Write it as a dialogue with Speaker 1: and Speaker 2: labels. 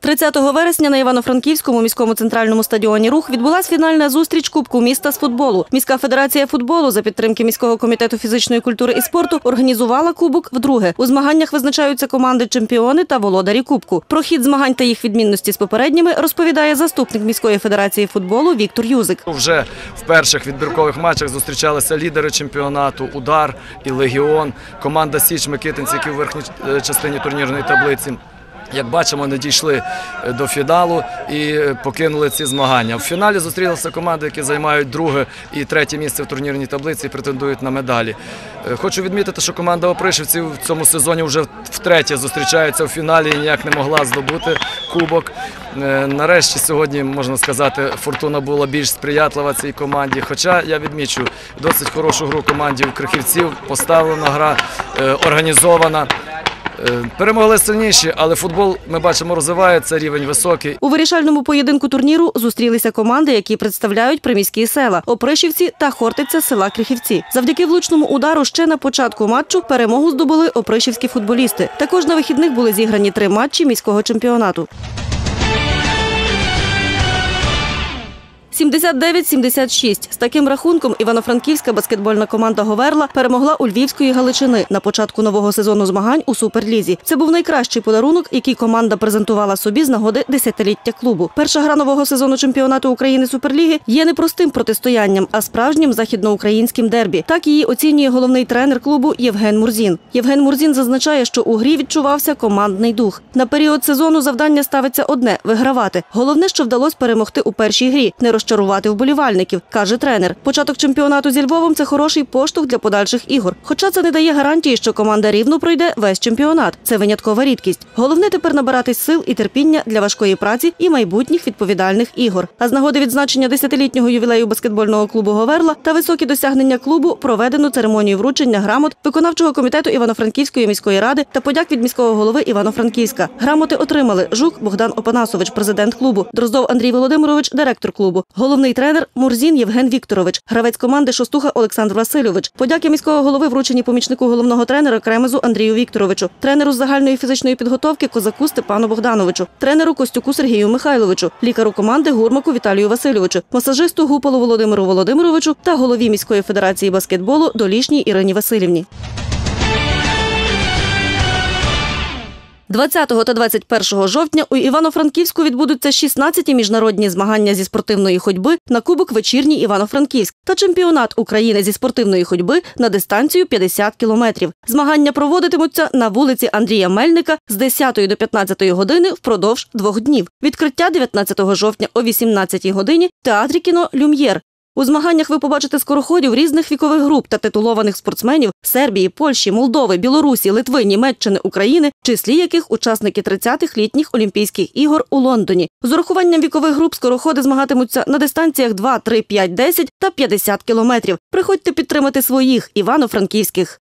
Speaker 1: 30 вересня на Івано-Франківському міському центральному стадіоні Рух відбулась фінальна зустріч Кубку міста з футболу. Міська федерація футболу за підтримки міського комітету фізичної культури і спорту організувала кубок вдруге. У змаганнях визначаються команди чемпіони та володарі кубку. Про хід змагань та їх відмінності з попередніми розповідає заступник міської федерації футболу Віктор Юзик.
Speaker 2: Вже в перших відбіркових матчах зустрічалися лідери чемпіонату Удар і Легіон, команда Січ Микитинці, які в верхній е, частині турнірної таблиці. Як бачимо, не дійшли е, до фіналу і покинули ці змагання. В фіналі зустрілися команди, які займають друге і третє місце в турнірній таблиці і претендують на медалі. Е, Хочу відмітити, що команда Опришівців в цьому сезоні вже втретє зустрічається у фіналі і ніяк не могла здобути кубок. Е, Нарешті сьогодні можна сказати, фортуна була більш сприятлива цій команді. Хоча я відмічу досить хорошу гру команді Крихівців, поставлена гра організована. Е, Перемогли сильніші, але футбол ми бачимо розвивається, рівень високий.
Speaker 1: У вирішальному поєдинку турніру зустрілися команди, які представляють приміські села Опришівці та Хортиця села Крихівці. Завдяки влучному удару ще на початку матчу перемогу здобули опришівські футболісти. Також на вихідних були зіграні три матчі міського чемпіонату. 79-76. З таким рахунком івано-франківська баскетбольна команда Говерла перемогла у Львівської Галичини на початку нового сезону змагань у Суперлізі. Це був найкращий подарунок, який команда презентувала собі з нагоди десятиліття клубу. Перша гра нового сезону чемпіонату України Суперліги є не простим протистоянням, а справжнім західноукраїнським дербі. Так її оцінює головний тренер клубу Євген Мурзін. Євген Мурзін зазначає, що у грі відчувався командний дух. На період сезону завдання ставиться одне вигравати. Головне, що вдалося перемогти у першій грі, не розчарувати вболівальників, каже тренер. Початок чемпіонату зі Львовом це хороший поштовх для подальших ігор. Хоча це не дає гарантії, що команда рівно пройде весь чемпіонат. Це виняткова рідкість. Головне тепер набиратись сил і терпіння для важкої праці і майбутніх відповідальних ігор. А з нагоди відзначення десятилітнього ювілею баскетбольного клубу Говерла та високі досягнення клубу проведено церемонію вручення грамот виконавчого комітету Івано-Франківської міської ради та подяк від міського голови Івано-Франківська. Грамоти отримали Жук Богдан Опанасович, президент клубу, Дроздов Андрій Володимирович, директор клубу, головний тренер Мурзін Євген Вікторович, гравець команди Шостуха Олександр Васильович. Подяки міського голови вручені помічнику головного тренера Кремезу Андрію Вікторовичу, тренеру загальної фізичної підготовки Козаку Степану Богдановичу, тренеру Костюку Сергію Михайловичу, лікару команди Гурмаку Віталію Васильовичу, масажисту Гуполу Володимиру Володимировичу та голові міської федерації баскетболу Долішній Ірині Васильівні. 20 та 21 жовтня у Івано-Франківську відбудуться 16-ті міжнародні змагання зі спортивної ходьби на Кубок Вечірній Івано-Франківськ та чемпіонат України зі спортивної ходьби на дистанцію 50 кілометрів. Змагання проводитимуться на вулиці Андрія Мельника з 10 до 15 години впродовж двох днів. Відкриття 19 жовтня о 18 годині в театрі кіно Люм'єр. У змаганнях ви побачите скороходів різних вікових груп та титулованих спортсменів Сербії, Польщі, Молдови, Білорусі, Литви, Німеччини, України, числі яких учасники 30-х літніх Олімпійських ігор у Лондоні. З урахуванням вікових груп скороходи змагатимуться на дистанціях 2, 3, 5, 10 та 50 кілометрів. Приходьте підтримати своїх івано-франківських.